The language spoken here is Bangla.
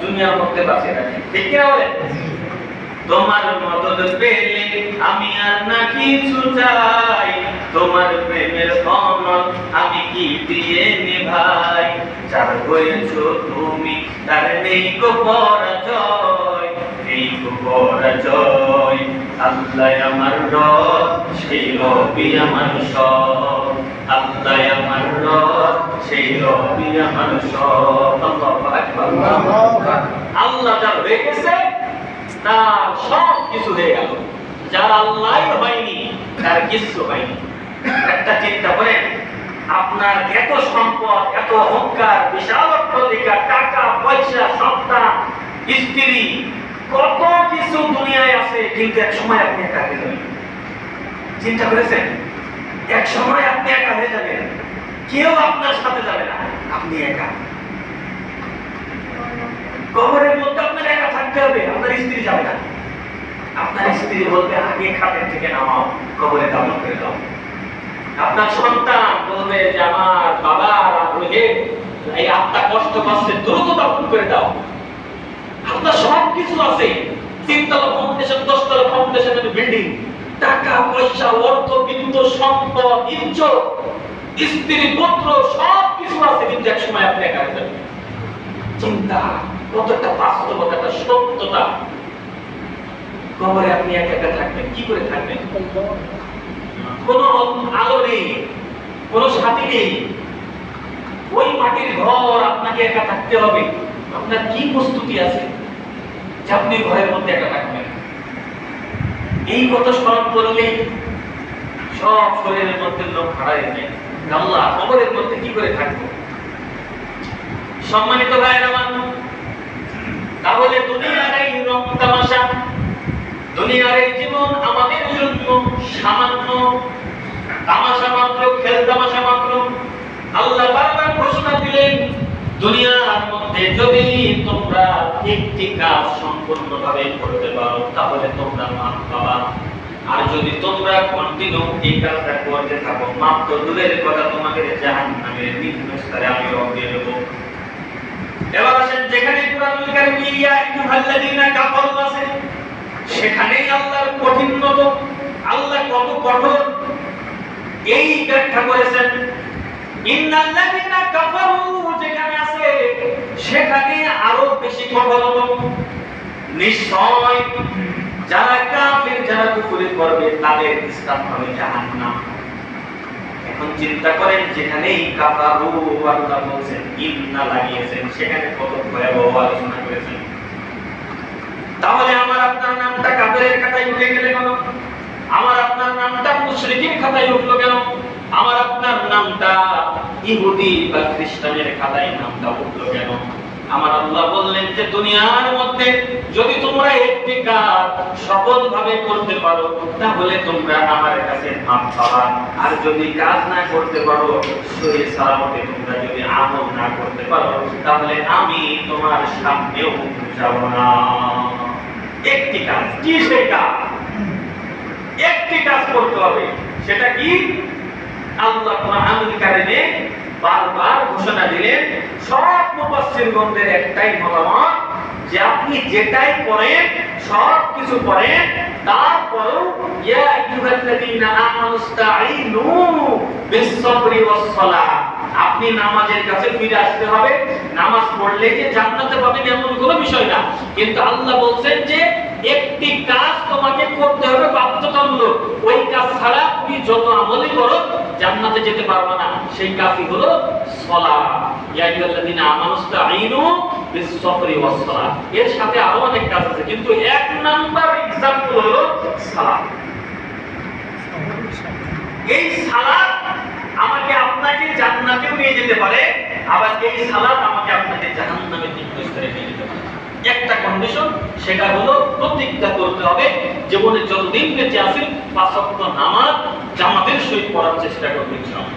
দুনিয়ার মধ্যে বাঁচিয়ে রাখে। ঠিক কিনা বলেন তোমার মদত পেলে আমি আর না কিছু চাই। তোমার প্রেমের অনল আমি কি দিয়ে নিভাই? যার হয়েছ তুমি, তার নেই গো পরাজয়। নেই গো পরাজয়। আল্লাহ আমার রব, সেই রবি আমার সব। আল্লাহ আমার রব, সেই রবি আমার সব। আল্লাহু যার হয়ে গেছে তার সব কিছু হয়ে গেল। যার আল্লাহ হয়নি, তার কিছু হয়নি। একটা চিন্তা করেন, আপনার এত সম্পদ, এত অহংকার, বিশাল অর্থধিকার টাকা, পয়সা সন্তান স্ত্রী, কত কিছু দুনিয়ায় আছে, কিন্তু এক সময় আপনি একা হয়ে যাবেন। চিন্তা করেছেন? এক সময় আপনি একা হয়ে যাবেন। কেউ আপনার সাথে যাবে না, আপনি একা। কবরের মধ্যে আপনার একা থাকতে হবে, আপনার স্ত্রী যাবে না। আপনার স্ত্রী বলবে, আগে খাটের থেকে নামাও, কবরে দামন করে দাও। আপনার সন্তান বলবে যে, আমার বাবা রোহে এই আত্মা কষ্ট পাচ্ছে, দ্রুত দাফন করে দাও। আপনার সব কিছু আছে। তিনতলা ফাউন্ডেশন দশতলা ফাউন্ডেশনের বিল্ডিং টাকা, পয়সা, অর্থ বিন্দু সম্পদ, ইজ্জত, স্ত্রী, পুত্র সব কিছু আছে, কিন্তু এক সময় আপনি একা চিন্তা কত একটা বাস্তবতা, একটা সত্যতা। কবরে আপনি একা একা থাকবেন, কি করে থাকবেন? কোনো আলো নেই, কোনো সাথী নেই। ওই মাটির ঘর আপনাকে একা থাকতে হবে। আপনার কি প্রস্তুতি আছে? যে আপনি ঘরের মধ্যে একা থাকবেন। এই কথা স্মরণ করলেই সব শরীরের মধ্যে লোক হয়ে যায়। আল্লাহ কবরের মধ্যে কি করে থাকব? সম্মানিত ভাইয়ের আমার তাহলে দুনিয়ার এই রং তামাশা দুনিয়ার এই জীবন আমাদের জন্য সামান্য তামাশা মাত্র, খেল তামাশা মাত্র। আল্লাহ বারবার ঘোষণা দিলেন, দুনিয়ার মধ্যে যদি তোমরা একটি কাজ সম্পূর্ণভাবে করতে পারো, তাহলে তোমরা মাপ পাবা। আর যদি তোমরা কন্টিনিউ এই কাজটা করতে থাকো, মাত্র দূরের কথা তোমাকে তোমাদের জাহান্নামের নিম্ন স্তরে আমি রং দিয়ে দেবো এবার আসেন যেখানে কুরআনুল কারীম ইয়া আইয়ুহাল্লাযীনা কাফারু আছে সেখানেই আল্লাহর আল্লাহ কত কঠোর, এই ব্যাখ্যা করেছেন। আরও বেশি যারা কাফির, যারা কুফরি করবে, তাদের স্থান হবে জাহান্নাম। এখন চিন্তা করেন, যেখানেই কাফারু আল্লাহ বলছেন, ইন্না লাগিয়েছেন, সেখানে কত ভয়াবহ আলোচনা করেছেন। তাহলে আমার আপনার নামটা কাফেরের খাতায় উঠে গেলে কেন? আমার আপনার নামটা মুশরিকের খাতায় উঠল কেন? আমার আপনার নামটা ইহুদি বা খ্রিস্টানের খাতায় নামটা উঠল কেন? আমার আল্লাহ বললেন যে, দুনিয়ার মধ্যে যদি তোমরা একটি কাজ সফলভাবে করতে পারো, তাহলে তোমরা আমার কাছে মাপ পাবা। আর যদি কাজ না করতে পারো শরীর সালামতে তোমরা যদি আমল না করতে পারো, তাহলে আমি তোমার সামনেও যাব না। একটি কাজ, কি সেই কাজ? একটি কাজ করতে হবে, সেটা কি? আল্লাহ কোরআনুল কারিমে বারবার ঘোষণা দিলেন, সব একটাই মতামত যে আপনি যেটাই করেন সব কিছু করেন ইয়া আইয়ুহাল্লাযীনা বিস-সাবরি ওয়াস-সালাহ। আপনি নামাজের কাছে ফিরে আসতে হবে। নামাজ পড়লে যে জান্নাতে পাবেন এমন কোনো বিষয় না। কিন্তু আল্লাহ বলছেন যে একটি কাজ তোমাকে করতে হবে বাধ্যতামূলক ওই কাজ ছাড়া তুমি যত আমলই করো জান্নাতে যেতে পারবে না। সেই কাজই হলো ওয়াস-সালাহ এর সাথে আরও অনেক কাজ আছে, কিন্তু এক নাম্বার হলো এই সালাত আমাকে আপনাকে নিয়ে যেতে পারে, আবার এই সালাত আমাকে আপনাকে জাহান্নামের নিয়ে যেতে পারে। একটা কন্ডিশন সেটা হলো প্রতিজ্ঞা করতে হবে, জীবনে যতদিন বেঁচে আছি পাঁচ নামাজ জামাতের সহিত পড়ার চেষ্টা করবে ইনশাআল্লাহ।